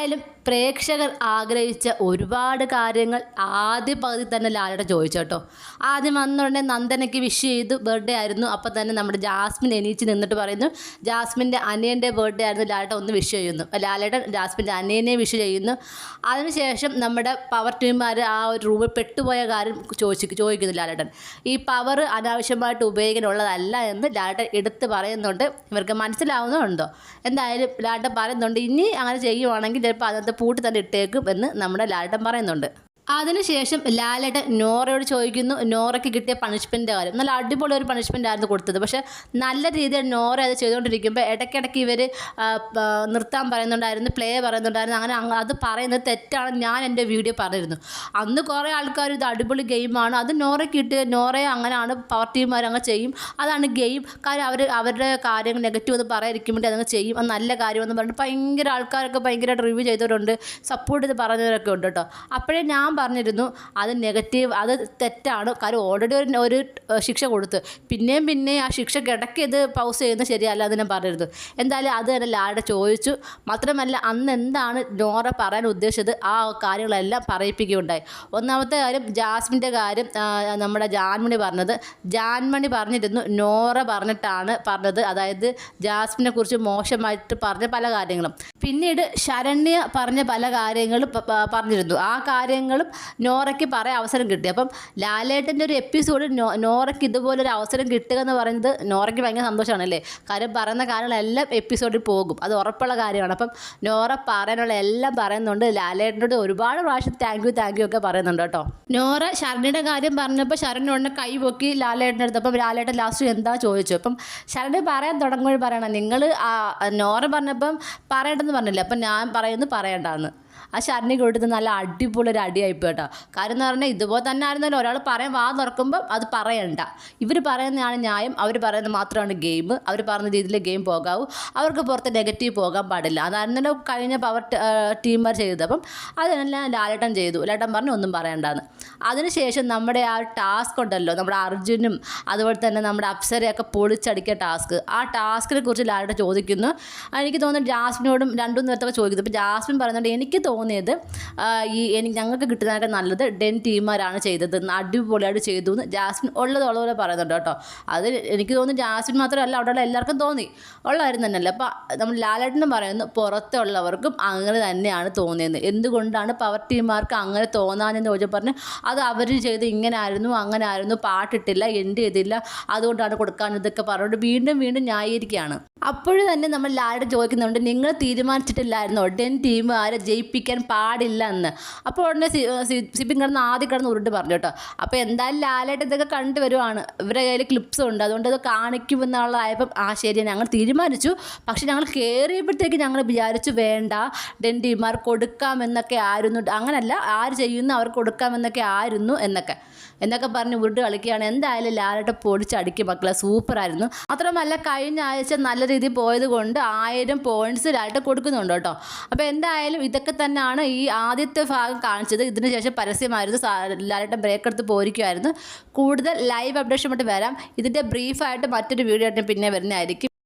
എന്തായാലും പ്രേക്ഷകർ ആഗ്രഹിച്ച ഒരുപാട് കാര്യങ്ങൾ ആദ്യ പകുതി തന്നെ ലാലയുടെ ചോദിച്ചു കേട്ടോ. ആദ്യം വന്നുടനെ നന്ദനയ്ക്ക് വിഷ് ചെയ്തു ബർത്ത്ഡേ ആയിരുന്നു. അപ്പം തന്നെ നമ്മുടെ ജാസ്മിൻ എണീച്ച് നിന്നിട്ട് പറയുന്നു ജാസ്മിന്റെ അനിയന്റെ ബർത്ത്ഡേ ആയിരുന്നു ലാലേട്ടൻ ഒന്ന് വിഷ് ചെയ്യുന്നു. ലാലേട്ടൻ ജാസ്മിന്റെ അനിയനെ വിഷ് ചെയ്യുന്നു. അതിനുശേഷം നമ്മുടെ പവർ ടീമാർ ആ ഒരു റൂമിൽ പെട്ടുപോയ കാര്യം ചോദിച്ചു ചോദിക്കുന്നു ലാലേട്ടൻ. ഈ പവർ അനാവശ്യമായിട്ട് ഉപയോഗിക്കാനുള്ളതല്ല എന്ന് ലാലേട്ടൻ എടുത്ത് പറയുന്നുണ്ട്. ഇവർക്ക് മനസ്സിലാവുന്നുണ്ടോ? എന്തായാലും ലാലേട്ടൻ പറയുന്നുണ്ട് ഇനി അങ്ങനെ ചെയ്യുവാണെങ്കിൽ ചിലപ്പോൾ അതിനകത്ത് പൂട്ടി തന്നെ ഇട്ടേക്കും എന്ന് നമ്മുടെ ലാലേട്ടൻ പറയുന്നുണ്ട്. അതിനുശേഷം ലാലേട്ടൻ നോറയോട് ചോദിക്കുന്നു നോറയ്ക്ക് കിട്ടിയ പണിഷ്മെന്റിന്റെ കാര്യം നല്ല അടിപൊളി ഒരു പണിഷ്മെന്റ് ആയിരുന്നു കൊടുത്തത്. പക്ഷേ നല്ല രീതിയിൽ നോറ അത് ചെയ്തുകൊണ്ടിരിക്കുമ്പോൾ ഇടയ്ക്കിടയ്ക്ക് ഇവർ നിർത്താൻ പറയുന്നുണ്ടായിരുന്നു പ്ലേ പറയുന്നുണ്ടായിരുന്നു. അങ്ങനെ അത് പറയുന്നത് തെറ്റാണ് ഞാൻ എന്റെ വീഡിയോ പറഞ്ഞിരുന്നു. അന്ന് കുറേ ആൾക്കാർ ഇത് അടിപൊളി ഗെയിമാണ് അത് നോറയ്ക്ക് കിട്ടിയ നോറയെ അങ്ങനെയാണ് പവർ ടീമുകാർ അങ്ങ് ചെയ്യും. അതാണ് ഗെയിം കാര്യം അവർ അവരുടെ കാര്യങ്ങൾ നെഗറ്റീവ് എന്ന് പറയാതിരിക്കും അതങ്ങ് ചെയ്യും. അത് നല്ല കാര്യമെന്ന് പറഞ്ഞിട്ട് ഭയങ്കര ആൾക്കാരൊക്കെ ഭയങ്കരമായിട്ട് റിവ്യൂ ചെയ്തവരുണ്ട് സപ്പോർട്ട് ചെയ്ത് പറഞ്ഞവരൊക്കെ ഉണ്ട് കേട്ടോ. അപ്പോഴേ ഞാൻ പറഞ്ഞിരുന്നു അത് നെഗറ്റീവ് അത് തെറ്റാണ്. കാര്യം ഓൾറെഡി ഒരു ഒരു ശിക്ഷ കൊടുത്ത്. പിന്നെയും പിന്നെയും ആ ശിക്ഷ കിടക്കി ഇത് പൗസ് ചെയ്യുന്നത് ശരിയല്ല ഞാൻ പറഞ്ഞിരുന്നു. എന്തായാലും അത് തന്നെ ലാഡ ചോദിച്ചു. മാത്രമല്ല അന്ന് എന്താണ് നോറ പറയാൻ ഉദ്ദേശിച്ചത്? ആ കാര്യങ്ങളെല്ലാം പറയിപ്പിക്കുകയുണ്ടായി. ഒന്നാമത്തെ കാര്യം ജാസ്മിന്റെ കാര്യം നമ്മുടെ ജാൻമണി പറഞ്ഞത്. ജാൻമണി പറഞ്ഞിരുന്നു നോറ പറഞ്ഞിട്ടാണ് പറഞ്ഞത്. അതായത് ജാസ്മിനെ കുറിച്ച് മോശമായിട്ട് പറഞ്ഞ പല കാര്യങ്ങളും. പിന്നീട് ശരണ്യ പറഞ്ഞ പല കാര്യങ്ങളും പറഞ്ഞിരുന്നു. ആ കാര്യങ്ങളും നോറയ്ക്ക് പറയാൻ അവസരം കിട്ടി. അപ്പം ലാലേട്ടന്റെ ഒരു എപ്പിസോഡ് നോ നോറയ്ക്ക് ഇതുപോലൊരു അവസരം കിട്ടുക എന്ന് പറയുന്നത് നോറയ്ക്ക് ഭയങ്കര സന്തോഷമാണ് അല്ലേ കാര്യം പറയുന്ന കാര്യങ്ങളെല്ലാം എപ്പിസോഡിൽ പോകും. അത് ഉറപ്പുള്ള കാര്യമാണ്. അപ്പം നോറ പറയാനുള്ള എല്ലാം പറയുന്നുണ്ട്. ലാലേട്ടനോട് ഒരുപാട് പ്രാവശ്യം താങ്ക് യു താങ്ക് യു ഒക്കെ പറയുന്നുണ്ട് കേട്ടോ. നോറ ശരണിയുടെ കാര്യം പറഞ്ഞപ്പോൾ ശരണ്യ ഉടനെ കൈ പൊക്കി ലാലേട്ടന്റെ അടുത്ത് അപ്പം ലാലേട്ടൻ ലാസ്റ്റ് എന്താ ചോദിച്ചു? അപ്പം ശരണി പറയാൻ തുടങ്ങുമ്പോൾ പറയണം നിങ്ങൾ നോറ പറഞ്ഞപ്പം പറയണ്ടെന്ന് പറഞ്ഞില്ല? അപ്പം ഞാൻ പറയുന്നു പറയണ്ടെന്ന്. ആ ശരണ്യ കൊടുത്ത് നല്ല അടിപൊളി ഒരു അടിയായിപ്പോ കേട്ടോ. കാര്യം എന്ന് പറഞ്ഞാൽ ഇതുപോലെ തന്നെ ആയിരുന്നല്ലോ. ഒരാൾ പറയാൻ വാ തുറക്കുമ്പോൾ അത് പറയണ്ട. ഇവർ പറയുന്നതാണ് ന്യായം. അവർ പറയുന്നത് മാത്രമാണ് ഗെയിം. അവർ പറഞ്ഞ രീതിയിൽ ഗെയിം പോകാവൂ. അവർക്ക് പുറത്ത് നെഗറ്റീവ് പോകാൻ പാടില്ല. അതായിരുന്നല്ലോ കഴിഞ്ഞ പവർ ടീമർ ചെയ്തത്. അപ്പം അതിനെല്ലാം ലാലേട്ടൻ ചെയ്തു. ലാലേട്ടൻ പറഞ്ഞു ഒന്നും പറയണ്ടെന്ന്. അതിനുശേഷം നമ്മുടെ ആ ടാസ്ക് ഉണ്ടല്ലോ. നമ്മുടെ അർജുനും അതുപോലെ തന്നെ നമ്മുടെ അപ്സരയൊക്കെ പൊളിച്ചടിക്കുക ടാസ്ക്. ആ ടാസ്കിനെ കുറിച്ച് ലാലേട്ടൻ ചോദിക്കുന്നു. എനിക്ക് തോന്നുന്നു ജാസ്മിനോടും രണ്ടും നേരത്തൊക്കെ ചോദിക്കുന്നു. അപ്പോൾ ജാസ്മിൻ പറയുന്നുണ്ട് എനിക്ക് തോന്നിയത് ഈ എനിക്ക് ഞങ്ങൾക്ക് കിട്ടുന്നതിനൊക്കെ നല്ലത് ഡെൻ ടീമാരാണ് ചെയ്തത്. അടിപൊളിയായിട്ട് ചെയ്തു എന്ന് ജാസ്മിൻ ഉള്ളത് പോലെ പറയുന്നുണ്ട് കേട്ടോ. അത് എനിക്ക് തോന്നുന്നു ജാസ്മിൻ മാത്രമല്ല അവിടെയുള്ള എല്ലാവർക്കും തോന്നി. ഉള്ളതായിരുന്നു തന്നെയല്ലേ. അപ്പോൾ നമ്മൾ ലാലേട്ടനും പറയുന്നു പുറത്തുള്ളവർക്കും അങ്ങനെ തന്നെയാണ് തോന്നിയത് എന്തുകൊണ്ടാണ് പവർ ടീമാർക്ക് അങ്ങനെ തോന്നാനെന്ന് ചോദിച്ചാൽ പറഞ്ഞ് അത് അവർ ചെയ്ത് ഇങ്ങനെ ആയിരുന്നു അങ്ങനെ ആയിരുന്നു പാട്ടിട്ടില്ല എന്റെ ചെയ്തില്ല അതുകൊണ്ടാണ് കൊടുക്കാൻ ഇതൊക്കെ പറഞ്ഞുകൊണ്ട് വീണ്ടും വീണ്ടും ന്യായീകരിക്കുകയാണ്. അപ്പോഴും തന്നെ നമ്മൾ ലാലയുടെ ചോദിക്കുന്നുണ്ട് നിങ്ങൾ തീരുമാനിച്ചിട്ടില്ലായിരുന്നോ? ഡെൻ ടീം ആരെ ജയിപ്പിക്കാൻ പാടില്ല എന്ന് അപ്പോൾ ഉടനെ സിബിൻ കിടന്ന് ആദ്യം കിടന്ന് ഉരുണ്ട് പറഞ്ഞു കേട്ടോ. അപ്പോൾ എന്തായാലും ലാലായിട്ട് ഇതൊക്കെ കണ്ടുവരുവാണ്. ഇവരുടെ കയ്യിൽ ക്ലിപ്സ് ഉണ്ട്. അതുകൊണ്ട് അത് കാണിക്കുമെന്നുള്ളതായപ്പം ആ ശരി ഞങ്ങൾ തീരുമാനിച്ചു. പക്ഷെ ഞങ്ങൾ കയറിയപ്പോഴത്തേക്ക് ഞങ്ങൾ വിചാരിച്ചു വേണ്ട ഡെൻ ടീമാർ കൊടുക്കാമെന്നൊക്കെ ആയിരുന്നു. അങ്ങനല്ല ആര് ചെയ്യുന്നു അവർക്ക് കൊടുക്കാമെന്നൊക്കെ ആയിരുന്നു എന്നൊക്കെ. എന്നൊക്കെ പറഞ്ഞ് വിട്ട് കളിക്കുകയാണ്. എന്തായാലും ലാലട്ട് പൊടിച്ചടിക്കും മക്കളെ സൂപ്പറായിരുന്നു അത്രമല്ല കഴിഞ്ഞ ആഴ്ച നല്ല രീതിയിൽ പോയത് കൊണ്ട് ആയിരം പോയിന്റ്സ് ലാലട്ട് കൊടുക്കുന്നുണ്ട് കേട്ടോ. അപ്പോൾ എന്തായാലും ഇതൊക്കെ തന്നെയാണ് ഈ ആദ്യത്തെ ഭാഗം കാണിച്ചത്. ഇതിന് ശേഷം പരസ്യമായിരുന്നു. ലാലട്ട ബ്രേക്ക് എടുത്ത് പോയിരിക്കുമായിരുന്നു കൂടുതൽ ലൈവ് അപ്ഡേഷൻ ആയിട്ട് വരാം. ഇതിന്റെ ബ്രീഫായിട്ട് മറ്റൊരു വീഡിയോ ആയിട്ട് പിന്നെ വരുന്നതായിരിക്കും.